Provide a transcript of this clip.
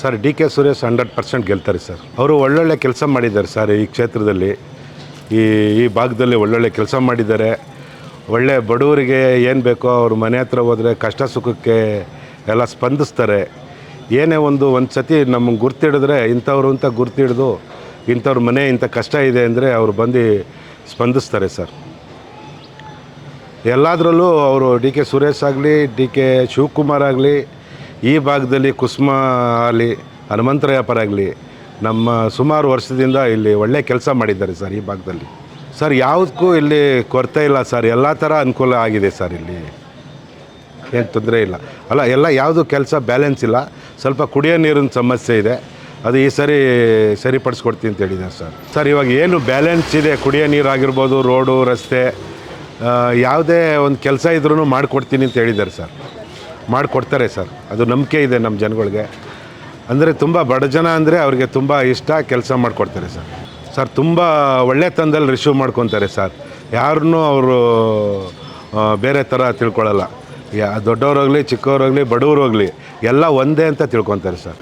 Sir, D K Suresh hundred percent ಗೆಲ್ತಾರೆ sir. ಅವರು ಒಳ್ಳೊಳ್ಳೆ ಕೆಲಸ ಮಾಡಿದ್ದಾರೆ ಸರ್, ಈ ಕ್ಷೇತ್ರದಲ್ಲಿ. ಈ ಈ ಭಾಗದಲ್ಲಿ ಒಳ್ಳೊಳ್ಳೆ ಕೆಲಸ ಮಾಡಿದ್ದಾರೆ. ಒಳ್ಳೆ ಬಡವರಿಗೆ ಏನು ಬೇಕೋ ಅವ್ರ ಮನೆ ಹತ್ರ ಹೋದರೆ ಕಷ್ಟ ಸುಖಕ್ಕೆ ಎಲ್ಲ ಸ್ಪಂದಿಸ್ತಾರೆ. ಏನೇ ಒಂದು ಒಂದು ಸತಿ ನಮಗೆ ಗುರ್ತಿಡಿದ್ರೆ ಇಂಥವ್ರು ಅಂತ ಗುರ್ತಿಡಿದು, ಇಂಥವ್ರ ಮನೆ ಇಂಥ ಕಷ್ಟ ಇದೆ ಅಂದರೆ ಅವ್ರು ಬಂದು ಸ್ಪಂದಿಸ್ತಾರೆ ಸರ್. ಎಲ್ಲದರಲ್ಲೂ ಅವರು ಡಿ ಕೆ ಸುರೇಶ್ ಆಗಲಿ, ಡಿ ಕೆ ಶಿವಕುಮಾರ್ ಆಗಲಿ ಈ ಭಾಗದಲ್ಲಿ ಕುಸುಮ ಆಗಲಿ ಹನುಮಂತರಾಯಪ್ಪರ ಆಗಲಿ, ನಮ್ಮ ಸುಮಾರು ವರ್ಷದಿಂದ ಇಲ್ಲಿ ಒಳ್ಳೆ ಕೆಲಸ ಮಾಡಿದ್ದಾರೆ ಸರ್ ಈ ಭಾಗದಲ್ಲಿ. ಸರ್, ಯಾವುದಕ್ಕೂ ಇಲ್ಲಿ ಕೊರತೆ ಇಲ್ಲ ಸರ್. ಎಲ್ಲ ಥರ ಅನುಕೂಲ ಆಗಿದೆ ಸರ್ ಇಲ್ಲಿ. ಏನು ತೊಂದರೆ ಇಲ್ಲ. ಅಲ್ಲ, ಎಲ್ಲ ಯಾವುದು ಕೆಲಸ ಬ್ಯಾಲೆನ್ಸ್ ಇಲ್ಲ. ಸ್ವಲ್ಪ ಕುಡಿಯೋ ನೀರಿನ ಸಮಸ್ಯೆ ಇದೆ. ಅದು ಈ ಸರಿ ಸರಿಪಡಿಸ್ಕೊಡ್ತೀನಿ ಅಂತ ಹೇಳಿದ್ದಾರೆ ಸರ್. ಸರ್, ಇವಾಗ ಏನು ಬ್ಯಾಲೆನ್ಸ್ ಇದೆ? ಕುಡಿಯೋ ನೀರು ಆಗಿರ್ಬೋದು, ರೋಡು, ರಸ್ತೆ ಯಾವುದೇ ಒಂದು ಕೆಲಸ ಇದ್ರೂ ಮಾಡಿಕೊಡ್ತೀನಿ ಅಂತ ಹೇಳಿದ್ದಾರೆ ಸರ್. ಮಾಡಿಕೊಡ್ತಾರೆ ಸರ್. ಅದು ನಂಬಿಕೆ ಇದೆ ನಮ್ಮ ಜನಗಳಿಗೆ. ಅಂದರೆ ತುಂಬ ಬಡ ಜನ ಅಂದರೆ ಅವ್ರಿಗೆ ತುಂಬ ಇಷ್ಟ ಕೆಲಸ ಮಾಡಿಕೊಡ್ತಾರೆ ಸರ್. ಸರ್, ತುಂಬ ಒಳ್ಳೆತನದಲ್ಲಿ ರಿಸೀವ್ ಮಾಡ್ಕೊತಾರೆ ಸರ್. ಯಾರನ್ನೂ ಅವರು ಬೇರೆ ಥರ ತಿಳ್ಕೊಳ್ಳಲ್ಲ ಯಾ, ದೊಡ್ಡವ್ರಾಗಲಿ, ಚಿಕ್ಕವ್ರಾಗಲಿ, ಬಡವರಾಗಲಿ, ಎಲ್ಲ ಒಂದೇ ಅಂತ ತಿಳ್ಕೊತಾರೆ ಸರ್.